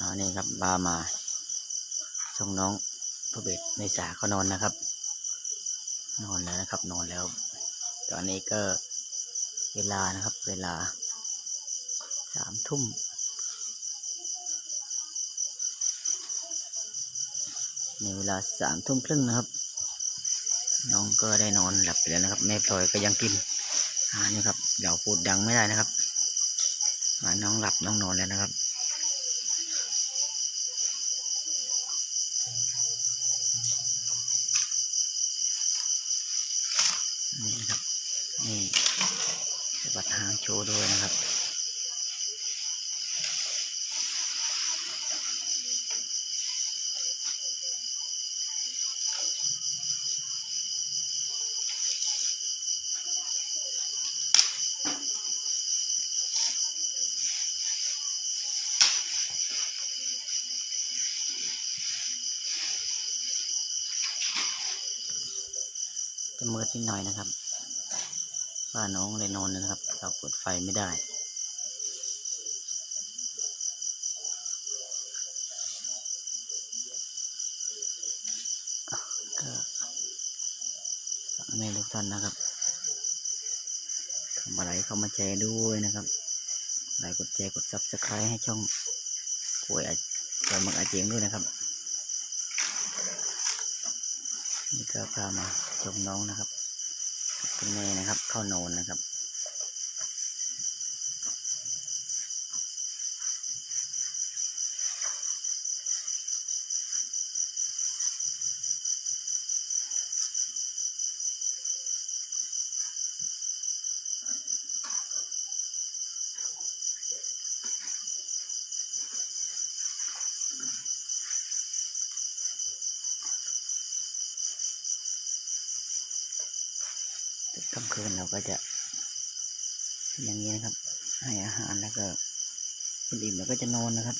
อ่านี่ครับบามาส่งน้องพระเบศในสาเขานอนนะครับ นอนแล้วนะครับ นอนแล้ว ตอนนี้ก็เวลานะครับ เวลาสามทุ่มในเวลาสามทุ่มครึ่งนะครับ น้องก็ได้นอนหลับไปแล้วนะครับ แม่พลอยก็ยังกินอ่านี่ครับเดี๋ยวพูดดังไม่ได้นะครับน้องหลับน้องนอนแล้วนะครับ นี่นะครับ นี่สะบัดหางโชว์ด้วยนะครับ จะมืดนิดหน่อยนะครับ ว่าน้องเลยนอนนะครับ เราเปิดไฟไม่ได้ ก็แม่ทุกท่านนะครับทำอะไรเข้ามาแชร์ด้วยนะครับไลค์กดแชร์กดซับสไครต์ให้ช่องกล้วยอาจอยมักอาเจียงด้วยนะครับ นี่ก็พามาชมน้องนะครับ คุณแม่นะครับ เข้านอนนะครับ ค่ำคืนเราก็จะ อย่างนี้นะครับ ให้อาหารแล้วก็กินอิ่มแล้วก็จะนอนนะครับ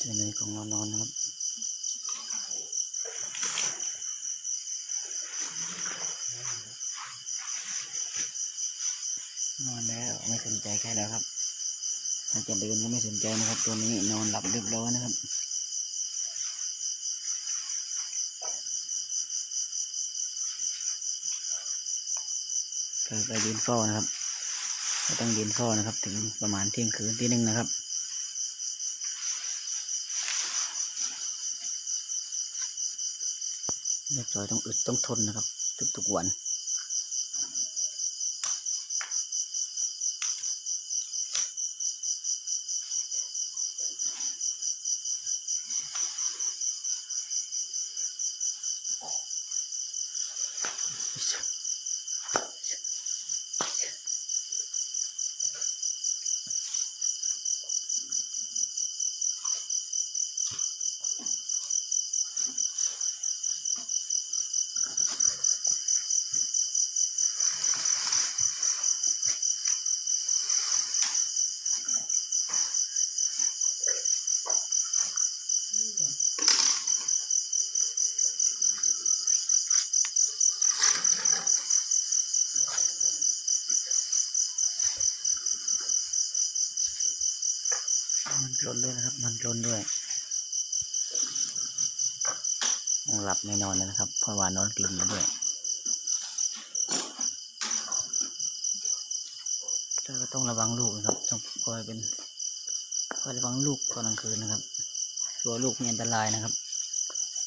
ตัวนี้ของเรานอนนะครับ นอนแล้วไม่สนใจใครแล้วครับถ้าจะเดินก็ไม่สนใจนะครับ ตัวนี้นอนหลับเรียบร้อยนะครับก็ไปยืนเฝ้านะครับก็ต้องยืนเฝ้านะครับ ถึงประมาณเที่ยงคืนที่หนึ่งนะครับเรียบร้อยต้องอึดต้องทนนะครับ ทุกๆวัน กลนด้วยนะครับ มันกลนด้วยยังหลับไม่นอนนะครับเพราะว่านอนกลืนมาด้วยเราก็ต้องระวังลูกนะครับ ต้องคอยเป็นคอยระวังลูกตอนกลางคืนนะครับตัวลูกมีอันตรายนะครับ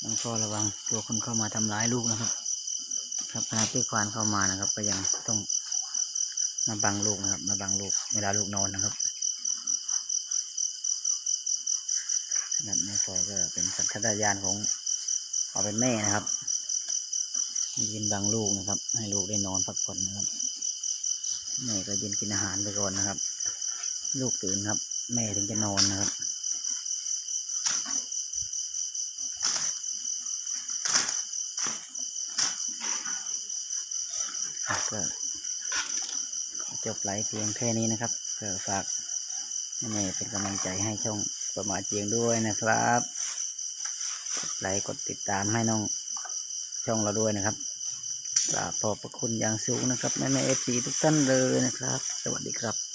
ต้องคอยระวังตัวคนเข้ามาทำร้ายลูกนะครับ ครับขณะที่ควานเข้ามานะครับ ก็ยังต้องมาบังลูกนะครับ มาบังลูกเวลาลูกนอนนะครับ นะครับแม่พลอยก็เป็นสัญชาตญาณของเขาเป็นแม่นะครับยืนบังลูกนะครับ ให้ลูกได้นอนพักผ่อนนะครับ แม่ก็ยืนกินอาหารไปก่อนนะครับ ลูกตื่นครับ แม่ถึงจะนอนนะครับก็จบไลฟ์เพียงแค่นี้นะครับ ก็ฝากแม่เป็นกำลังใจให้ช่อง ประมาเจียงด้วยนะครับไลค์กดติดตามให้น้องช่องเราด้วยนะครับกราบขอบพระคุณอย่างสูงนะครับแม่แม่เอฟซีทุกท่านเลยนะครับ สวัสดีครับ